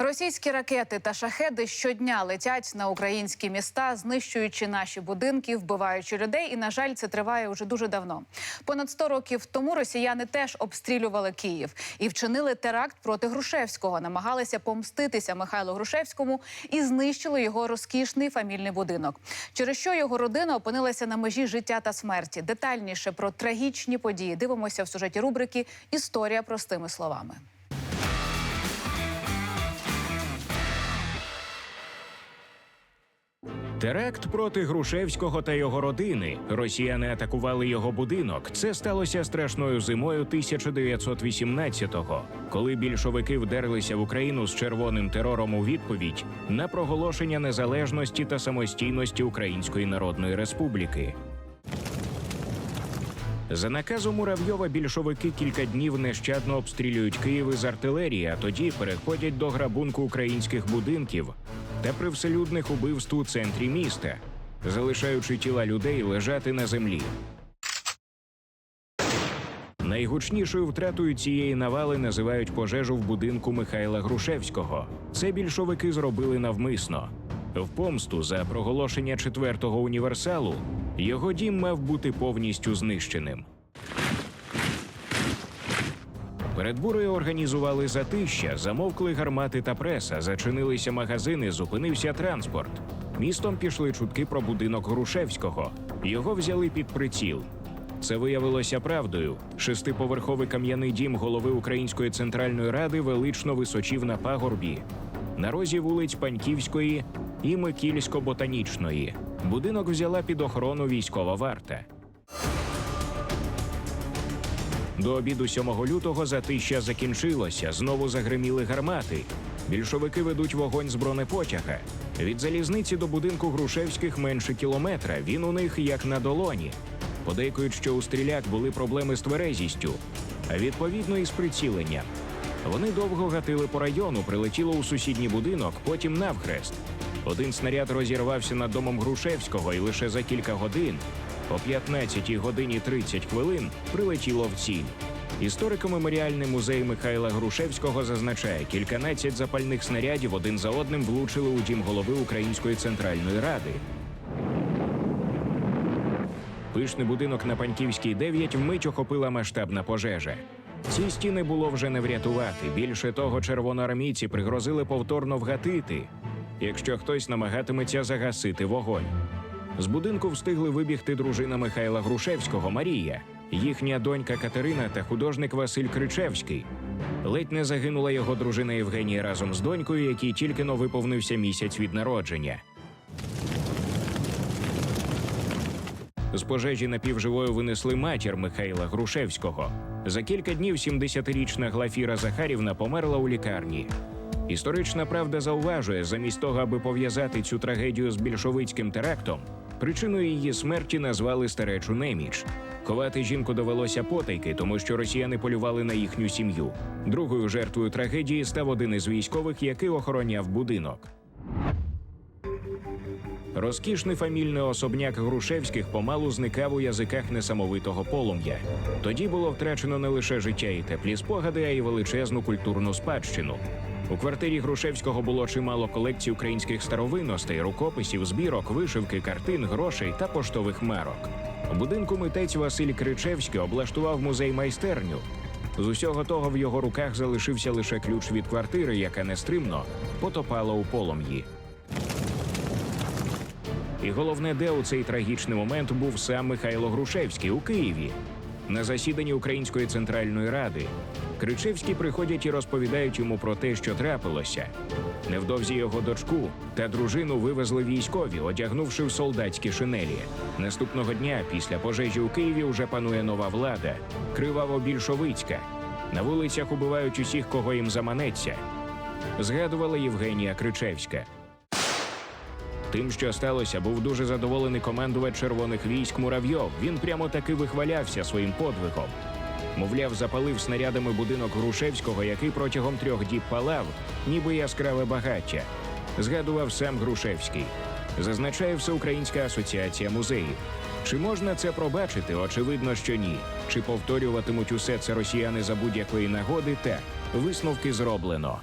Російські ракети та шахеди щодня летять на українські міста, знищуючи наші будинки, вбиваючи людей. І на жаль, це триває вже дуже давно. Понад 100 років тому росіяни теж обстрілювали Київ і вчинили теракт проти Грушевського. Намагалися помститися Михайлу Грушевському і знищили його розкішний фамільний будинок. Через що його родина опинилася на межі життя та смерті. Детальніше про трагічні події дивимося в сюжеті рубрики Історія простими словами. Теракт проти Грушевського та його родини. Росіяни атакували його будинок. Це сталося страшною зимою 1918-го, коли більшовики вдерлися в Україну з червоним терором у відповідь на проголошення незалежності та самостійності Української Народної Республіки. За наказом Муравйова більшовики кілька днів нещадно обстрілюють Київ із артилерії, а тоді переходять до грабунку українських будинків та привселюдних убивств у центрі міста, залишаючи тіла людей лежати на землі. Найгучнішою втратою цієї навали називають пожежу в будинку Михайла Грушевського. Це більшовики зробили навмисно. В помсту за проголошення четвертого універсалу його дім мав бути повністю знищеним. Перед бурею організували затища, замовкли гармати та преса, зачинилися магазини, зупинився транспорт. Містом пішли чутки про будинок Грушевського. Його взяли під приціл. Це виявилося правдою. Шестиповерховий кам'яний дім голови Української центральної ради велично височів на пагорбі. На розі вулиць Паньківської і Микільсько-ботанічної. Будинок взяла під охорону військова варта. До обіду 7 лютого затища закінчилося. Знову загриміли гармати. Більшовики ведуть вогонь з бронепотяга. Від залізниці до будинку Грушевських менше кілометра. Він у них як на долоні. Подейкують, що у стріляк були проблеми з тверезістю, а відповідно і з приціленням. Вони довго гатили по району, прилетіло у сусідній будинок, потім навхрест. Один снаряд розірвався над домом Грушевського, і лише за кілька годин, о 15 годині 30 хвилин, прилетіло в ціль. Історико-меморіальний музей Михайла Грушевського зазначає, кільканадцять запальних снарядів один за одним влучили у дім голови Української центральної ради. Пишний будинок на Паньківській 9 вмить охопила масштабна пожежа. Ці стіни було вже не врятувати. Більше того, червоноармійці пригрозили повторно вгатити, якщо хтось намагатиметься загасити вогонь. З будинку встигли вибігти дружина Михайла Грушевського Марія, їхня донька Катерина та художник Василь Кричевський. Ледь не загинула його дружина Євгенія разом з донькою, якій тільки но виповнився місяць від народження. З пожежі напівживою винесли матір Михайла Грушевського. За кілька днів 70-річна Глафіра Захарівна померла у лікарні. Історична правда зауважує, замість того, аби пов'язати цю трагедію з більшовицьким терактом, причиною її смерті назвали старечу неміч. Ховати жінку довелося потайки, тому що росіяни полювали на їхню сім'ю. Другою жертвою трагедії став один із військових, який охороняв будинок. Розкішний фамільний особняк Грушевських помалу зникав у язиках несамовитого полум'я. Тоді було втрачено не лише життя і теплі спогади, а й величезну культурну спадщину. У квартирі Грушевського було чимало колекцій українських старовинностей, рукописів, збірок, вишивки, картин, грошей та поштових марок. У будинку митець Василь Кричевський облаштував музей майстерню. З усього того в його руках залишився лише ключ від квартири, яка нестримно потопала у полум'ї. І головне, де у цей трагічний момент був сам Михайло Грушевський у Києві. На засіданні Української центральної ради Кричевські приходять і розповідають йому про те, що трапилося. Невдовзі його дочку та дружину вивезли військові, одягнувши в солдатські шинелі. Наступного дня, після пожежі у Києві, вже панує нова влада, криваво-більшовицька. На вулицях убивають усіх, кого їм заманеться. Згадувала Євгенія Кричевська. Тим, що сталося, був дуже задоволений командувач червоних військ Муравйов. Він прямо таки вихвалявся своїм подвигом. Мовляв, запалив снарядами будинок Грушевського, який протягом трьох діб палав, ніби яскраве багаття. Згадував сам Грушевський. Зазначає Всеукраїнська асоціація музеїв. Чи можна це пробачити? Очевидно, що ні. Чи повторюватимуть усе це росіяни за будь-якої нагоди? Так, висновки зроблено.